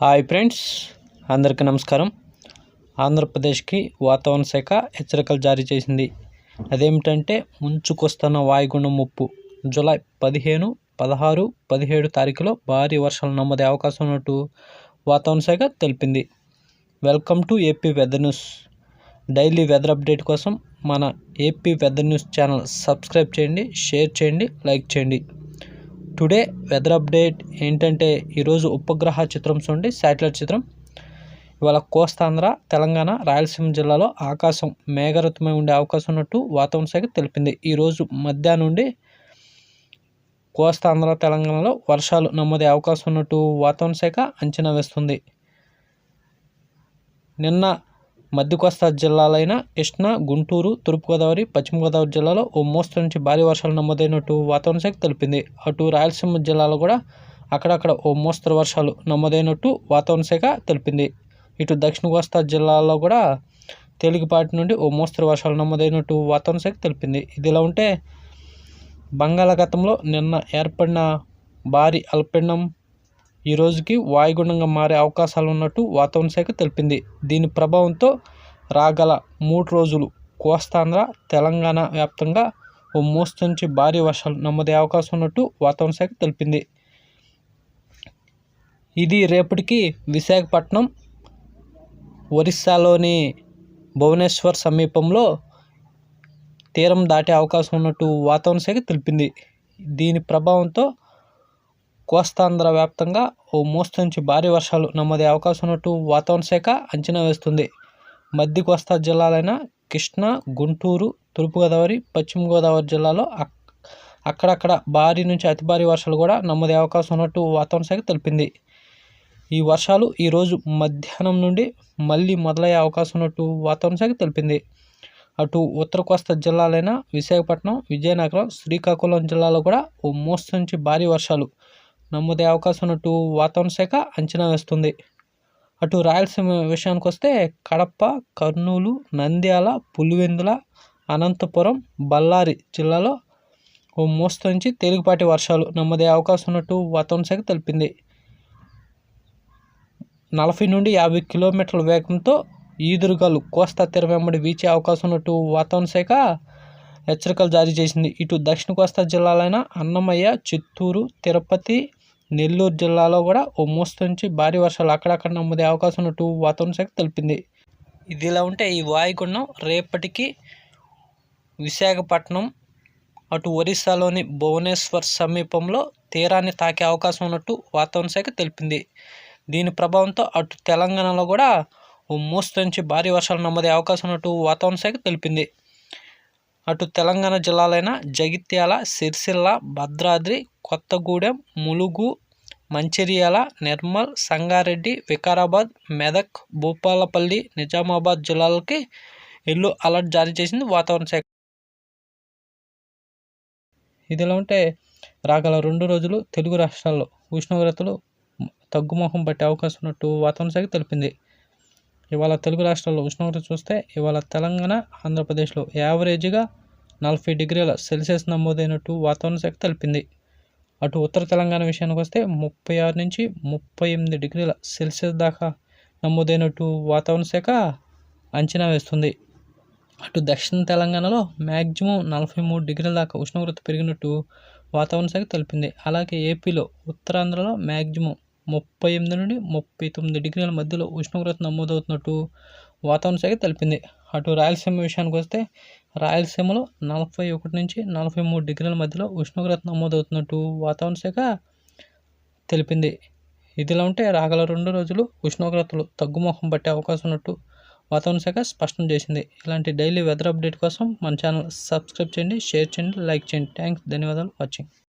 Hi friends అందరికీ నమస్కారం. ఆంధ్రప్రదేశ్కి వాతావరణ శాఖ హెచ్చరికలు జారీ చేసింది. అదేమిటంటే ముంచుకొస్తున్న వాయుగుండం ముప్పు. జూలై పదిహేను పదహారు పదిహేడు తారీఖులో భారీ వర్షాలు నమ్మదే అవకాశం ఉన్నట్టు వాతావరణ శాఖ తెలిపింది. Welcome to AP weather news. Daily weather update కోసం మన AP weather news channel subscribe చేయండి షేర్ చేయండి లైక్ చేయండి. టుడే వెదర్ అప్డేట్ ఏంటంటే ఈరోజు ఉపగ్రహ చిత్రం చూడండి శాటిలైట్ చిత్రం. ఇవాళ కోస్తాంధ్ర తెలంగాణ రాయలసీమ జిల్లాలో ఆకాశం మేఘరతమై ఉండే అవకాశం ఉన్నట్టు వాతావరణ శాఖ తెలిపింది. ఈరోజు మధ్యాహ్నం నుండి కోస్తాంధ్ర తెలంగాణలో వర్షాలు నమోదే అవకాశం ఉన్నట్టు వాతావరణ శాఖ అంచనా వేస్తుంది. నిన్న మధ్య కోస్తా జిల్లాలైన కృష్ణా గుంటూరు తూర్పుగోదావరి పశ్చిమ గోదావరి జిల్లాలో ఓ మోస్తరు నుంచి భారీ వర్షాలు నమోదైనట్టు వాతావరణ శాఖ తెలిపింది. అటు రాయలసీమ జిల్లాలో కూడా అక్కడక్కడ ఓ మోస్తరు వర్షాలు నమోదైనట్టు వాతావరణ శాఖ తెలిపింది. ఇటు దక్షిణ కోస్తా జిల్లాలో కూడా తేలికపాటి నుండి ఓ మోస్తరు వర్షాలు నమోదైనట్టు వాతావరణ శాఖ తెలిపింది. ఇదిలా ఉంటే బంగాళాఖాతంలో నిన్న ఏర్పడిన భారీ అల్పీడనం ఈ రోజుకి వాయుగుండంగా మారే అవకాశాలు ఉన్నట్టు వాతావరణ శాఖ తెలిపింది. దీని ప్రభావంతో రాగల మూడు రోజులు కోస్తాంధ్ర తెలంగాణ వ్యాప్తంగా ఓ మోస్తు నుంచి భారీ వర్షాలు నమోదే అవకాశం ఉన్నట్టు వాతావరణ శాఖ తెలిపింది. ఇది రేపటికి విశాఖపట్నం ఒరిస్సాలోని భువనేశ్వర్ సమీపంలో తీరం దాటే అవకాశం ఉన్నట్టు వాతావరణ శాఖ తెలిపింది. దీని ప్రభావంతో కోస్తాంధ్ర వ్యాప్తంగా ఓ మోస్తు నుంచి భారీ వర్షాలు నమోదే అవకాశం ఉన్నట్టు వాతావరణ శాఖ అంచనా వేస్తుంది. మధ్య కోస్తా జిల్లాలైన కృష్ణా గుంటూరు తూర్పుగోదావరి పశ్చిమ గోదావరి జిల్లాలో అక్కడక్కడ భారీ నుంచి అతి భారీ వర్షాలు కూడా నమోదే అవకాశం ఉన్నట్టు వాతావరణ శాఖ తెలిపింది. ఈ వర్షాలు ఈరోజు మధ్యాహ్నం నుండి మళ్ళీ మొదలయ్యే అవకాశం ఉన్నట్టు వాతావరణ శాఖ తెలిపింది. అటు ఉత్తర కోస్తా జిల్లాలైన విశాఖపట్నం విజయనగరం శ్రీకాకుళం జిల్లాలో కూడా ఓ మోస్తు నుంచి భారీ వర్షాలు నమ్మదే అవకాశం ఉన్నట్టు వాతావరణ శాఖ అంచనా వేస్తుంది. అటు రాయలసీమ విషయానికి వస్తే కడప కర్నూలు నంద్యాల పులివెందుల అనంతపురం బళ్ళారి జిల్లాలో ఓ మోస్తరు నుంచి తేలికపాటి వర్షాలు నమ్మదే అవకాశం ఉన్నట్టు వాతావరణ శాఖ తెలిపింది. నలభై నుండి యాభై కిలోమీటర్ల వేగంతో ఈదురుగాలు కోస్తా తీరం వెంబడి వీచే అవకాశం ఉన్నట్టు వాతావరణ శాఖ హెచ్చరికలు జారీ చేసింది. ఇటు దక్షిణ కోస్తా జిల్లాలైన అన్నమయ్య చిత్తూరు తిరుపతి నెల్లూరు జిల్లాలో కూడా ఓ మోస్తు నుంచి భారీ వర్షాలు అక్కడక్కడ నమ్మదే అవకాశం ఉన్నట్టు వాతావరణ శాఖ తెలిపింది. ఇదిలా ఉంటే ఈ వాయుగుండం రేపటికి విశాఖపట్నం అటు ఒరిస్సాలోని భువనేశ్వర్ సమీపంలో తీరాన్ని తాకే అవకాశం ఉన్నట్టు వాతావరణ శాఖ తెలిపింది. దీని ప్రభావంతో అటు తెలంగాణలో కూడా ఓ మోస్తు నుంచి భారీ వర్షాలు నమ్మదే అవకాశం ఉన్నట్టు వాతావరణ శాఖ తెలిపింది. అటు తెలంగాణ జిల్లాలైన జగిత్యాల సిరిసిల్ల భద్రాద్రి కొత్తగూడెం ములుగు మంచిర్యాల నిర్మల్ సంగారెడ్డి వికారాబాద్ మెదక్ భూపాలపల్లి నిజామాబాద్ జిల్లాలకి ఎల్లో అలర్ట్ జారీ చేసింది వాతావరణ శాఖ. ఇదిలా ఉంటే రాగల రెండు రోజులు తెలుగు రాష్ట్రాల్లో ఉష్ణోగ్రతలు తగ్గుముఖం పట్టే అవకాశం ఉన్నట్టు వాతావరణ శాఖ తెలిపింది. ఇవాళ తెలుగు రాష్ట్రాల్లో ఉష్ణోగ్రత చూస్తే ఇవాళ తెలంగాణ ఆంధ్రప్రదేశ్లో యావరేజ్గా నలభై డిగ్రీల సెల్సియస్ నమోదైనట్టు వాతావరణ శాఖ తెలిపింది. అటు ఉత్తర తెలంగాణ విషయానికి వస్తే ముప్పై ఆరు నుంచి ముప్పై ఎనిమిది డిగ్రీల సెల్సియస్ దాకా నమోదైనట్టు వాతావరణ శాఖ అంచనా వేస్తుంది. అటు దక్షిణ తెలంగాణలో మ్యాక్సిమం నలభై మూడు డిగ్రీల దాకా ఉష్ణోగ్రత పెరిగినట్టు వాతావరణ శాఖ తెలిపింది. అలాగే ఏపీలో ఉత్తరాంధ్రలో మ్యాక్సిమం ముప్పై ఎనిమిది నుండి ముప్పై తొమ్మిది డిగ్రీల మధ్యలో ఉష్ణోగ్రత నమోదవుతున్నట్టు వాతావరణ శాఖ తెలిపింది. అటు రాయలసీమ విషయానికి వస్తే రాయలసీమలో నలభై ఒకటి నుంచి నలభై మూడు డిగ్రీల మధ్యలో ఉష్ణోగ్రత నమోదవుతున్నట్టు వాతావరణ శాఖ తెలిపింది. ఇదిలా ఉంటే రాగల రెండు రోజులు ఉష్ణోగ్రతలు తగ్గుముఖం పట్టే అవకాశం ఉన్నట్టు వాతావరణ శాఖ స్పష్టం చేసింది. ఇలాంటి డైలీ వెదర్ అప్డేట్ కోసం మన ఛానల్ సబ్స్క్రైబ్ చేయండి షేర్ చేయండి లైక్ చేయండి. థ్యాంక్స్ ధన్యవాదాలు. వాచింగ్.